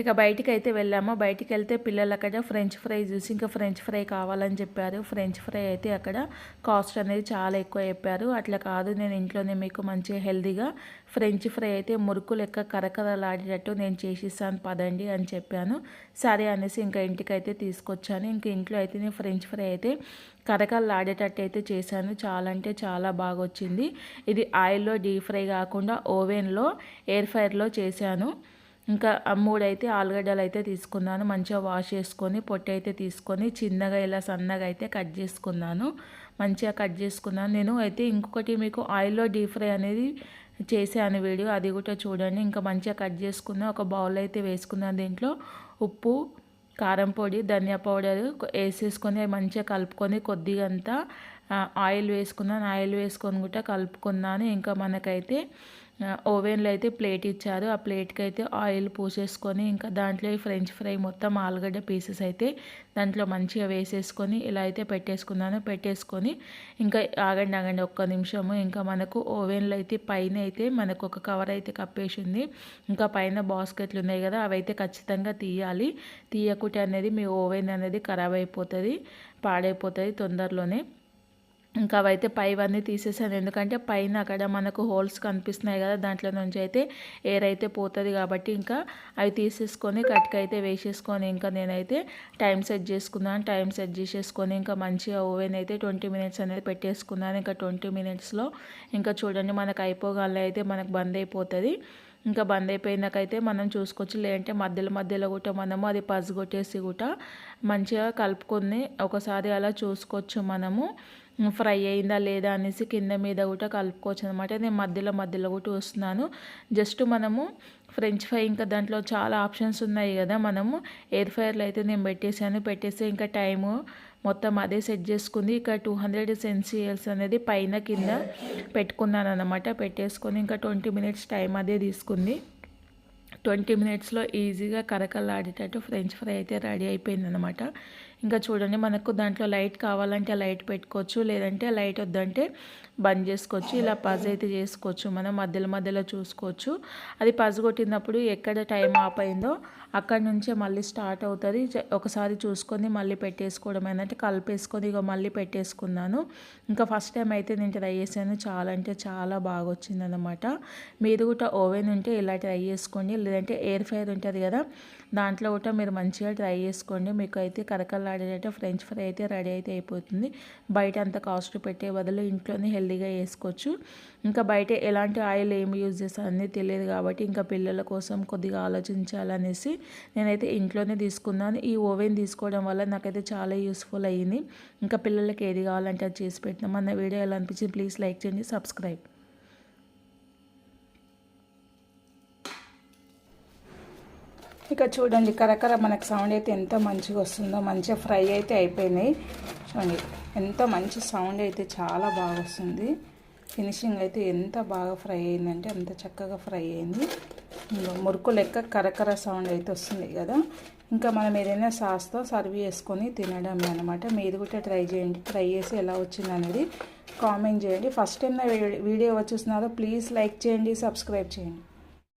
ఇక బయటికి అయితే వెళ్ళాము. బయటికి వెళ్తే పిల్లలు అక్కడ ఫ్రెంచ్ ఫ్రై చూసి ఇంకా ఫ్రెంచ్ ఫ్రై కావాలని చెప్పారు. ఫ్రెంచ్ ఫ్రై అయితే అక్కడ కాస్ట్ అనేది చాలా ఎక్కువ చెప్పారు. అట్లా కాదు నేను ఇంట్లోనే మీకు మంచిగా హెల్దీగా ఫ్రెంచ్ ఫ్రై అయితే మురుకు లెక్క కరకరలాడేటట్టు నేను చేసిస్తాను పదండి అని చెప్పాను. సరే అనేసి ఇంకా ఇంటికి అయితే తీసుకొచ్చాను. ఇంకా ఇంట్లో అయితే నేను ఫ్రెంచ్ ఫ్రై అయితే కరకరలాడేటట్టు అయితే చేశాను. చాలా అంటే చాలా బాగా వచ్చింది ఇది ఆయిల్లో డీప్ ఫ్రై కాకుండా ఓవెన్లో ఎయిర్ ఫ్రైర్లో చేశాను. ఇంకా మూడైతే ఆలుగడ్డలు అయితే తీసుకున్నాను. మంచిగా వాష్ చేసుకొని పొట్టి అయితే తీసుకొని చిన్నగా ఇలా సన్నగా అయితే కట్ చేసుకున్నాను. మంచిగా కట్ చేసుకున్నాను. నేను అయితే ఇంకొకటి మీకు ఆయిల్లో డీప్ ఫ్రై అనేది చేశాను వీడియో. అది కూడా చూడండి. ఇంకా మంచిగా కట్ చేసుకున్న ఒక బౌల్ అయితే వేసుకున్నాను దీంట్లో. ఉప్పు కారం పొడి ధనియా పౌడర్ వేసేసుకొని మంచిగా కలుపుకొని కొద్దిగా అంతా ఆయిల్ వేసుకున్నాను ఆయిల్ వేసుకొని కూడా కలుపుకున్నాను. ఇంకా మనకైతే ఓవెన్లో అయితే ప్లేట్ ఇచ్చారు. ఆ ప్లేట్కి అయితే ఆయిల్ పూసేసుకొని ఇంకా దాంట్లో ఫ్రెంచ్ ఫ్రై మొత్తం ఆలుగడ్డ పీసెస్ అయితే దాంట్లో మంచిగా వేసేసుకొని ఇలా అయితే పెట్టేసుకున్నాను. పెట్టేసుకొని ఇంకా ఆగండి ఆగండి ఒక్క నిమిషము. ఇంకా మనకు ఓవెన్లో అయితే పైన అయితే మనకు ఒక కవర్ అయితే కప్పేసింది ఇంకా పైన బాస్కెట్లు ఉన్నాయి కదా అవి అయితే ఖచ్చితంగా తీయాలి. తీయకుంటే అనేది మీ ఓవెన్ అనేది ఖరాబ్ అయిపోతుంది పాడైపోతుంది తొందరలోనే. ఇంకా అవైతే పైవన్నీ తీసేసాను. ఎందుకంటే పైన అక్కడ మనకు హోల్స్ కనిపిస్తున్నాయి కదా దాంట్లో నుంచి అయితే ఎయిర్ అయితే పోతుంది కాబట్టి ఇంకా అవి తీసేసుకొని కట్క అయితే వేసేసుకొని ఇంకా నేనైతే టైం సెట్ చేసుకున్నాను. టైం సెట్ చేసేసుకొని ఇంకా మంచిగా ఓవెన్ అయితే ట్వంటీ మినిట్స్ అనేది పెట్టేసుకున్నాను. ఇంకా ట్వంటీ మినిట్స్లో ఇంకా చూడండి మనకు అయిపోగానే అయితే మనకు బంద్ అయిపోతుంది. ఇంకా బంద్ అయిపోయినాకైతే మనం చూసుకోవచ్చు. లేదంటే మధ్యలో మధ్యలో కూడా మనము అది పసుగొట్టేసి కూడా మంచిగా కలుపుకొని ఒకసారి అలా చూసుకోవచ్చు మనము. ఫ్రై అయిందా లేదా అనేసి కింద మీద కూడా కలుపుకోవచ్చు అనమాట నేను మధ్యలో మధ్యలో కూడా వస్తున్నాను జస్ట్ మనము ఫ్రెంచ్ ఫ్రై ఇంకా దాంట్లో చాలా ఆప్షన్స్ ఉన్నాయి కదా మనము. ఎయిర్ ఫ్రైర్లో అయితే నేను పెట్టేసాను పెట్టేసి ఇంకా టైము మొత్తం అదే సెట్ చేసుకుంది. ఇక టూ హండ్రెడ్ సెన్సియల్స్ అనేది పైన కింద పెట్టుకున్నాను అనమాట పెట్టేసుకొని ఇంకా ట్వంటీ మినిట్స్ టైం అదే తీసుకుంది. ట్వంటీ మినిట్స్లో ఈజీగా కరకలాడేటట్టు ఫ్రెంచ్ ఫ్రై అయితే రెడీ అయిపోయింది అనమాట ఇంకా చూడండి మనకు దాంట్లో లైట్ కావాలంటే లైట్ పెట్టుకోవచ్చు లేదంటే లైట్ వద్దంటే బంద్ చేసుకోవచ్చు ఇలా పజ్ అయితే చేసుకోవచ్చు మనం మధ్యలో మధ్యలో చూసుకోవచ్చు. అది పజ్ కొట్టినప్పుడు ఎక్కడ టైం ఆప్ అయిందో అక్కడ నుంచే మళ్ళీ స్టార్ట్ అవుతుంది. ఒకసారి చూసుకొని మళ్ళీ పెట్టేసుకోవడం ఏంటంటే కలిపేసుకొని ఇక మళ్ళీ పెట్టేసుకున్నాను. ఇంకా ఫస్ట్ టైం అయితే నేను ట్రై చేశాను. చాలా అంటే చాలా బాగా వచ్చిందనమాట మీరు కూడా ఓవెన్ ఉంటే ఇలా ట్రై చేసుకోండి. లేదంటే ఎయిర్ ఫ్రైర్ ఉంటుంది కదా దాంట్లో కూడా మీరు మంచిగా ట్రై చేసుకోండి. మీకు అయితే కరకల్లాడేటట్టు ఫ్రెంచ్ ఫ్రై అయితే రెడీ అయితే అయిపోతుంది. బయట అంత కాస్ట్ పెట్టే బదులు ఇంట్లోనే హెల్దీగా వేసుకోవచ్చు. ఇంకా బయట ఎలాంటి ఆయిల్ ఏమి యూజ్ చేస్తారనేది తెలియదు కాబట్టి ఇంకా పిల్లల కోసం కొద్దిగా ఆలోచించాలనేసి నేనైతే ఇంట్లోనే తీసుకున్నాను. ఈ ఓవెన్ తీసుకోవడం వల్ల నాకైతే చాలా యూస్ఫుల్ అయ్యింది. ఇంకా పిల్లలకి ఏది కావాలంటే అది చేసి పెట్టినాం మన వీడియో ఎలా అనిపించింది ప్లీజ్ లైక్ చేయండి సబ్స్క్రైబ్ ఇక చూడండి కరకర మనకు సౌండ్ అయితే ఎంత మంచిగా వస్తుందో మంచిగా ఫ్రై అయితే అయిపోయినాయి. చూడండి ఎంత మంచి సౌండ్ అయితే చాలా బాగా వస్తుంది. ఫినిషింగ్ అయితే ఎంత బాగా ఫ్రై అయిందంటే అంత చక్కగా ఫ్రై అయింది. మురుకు లెక్క కరకర సౌండ్ అయితే వస్తుంది కదా. ఇంకా మనం ఏదైనా సాస్తో సర్వ్ చేసుకొని తినడమే అనమాట మీరు కూడా ట్రై చేయండి ట్రై చేసి ఎలా వచ్చింది అనేది కామెంట్ చేయండి. ఫస్ట్ టైం నా వీడియో వచ్చేస్తున్నారో ప్లీజ్ లైక్ చేయండి సబ్స్క్రైబ్ చేయండి.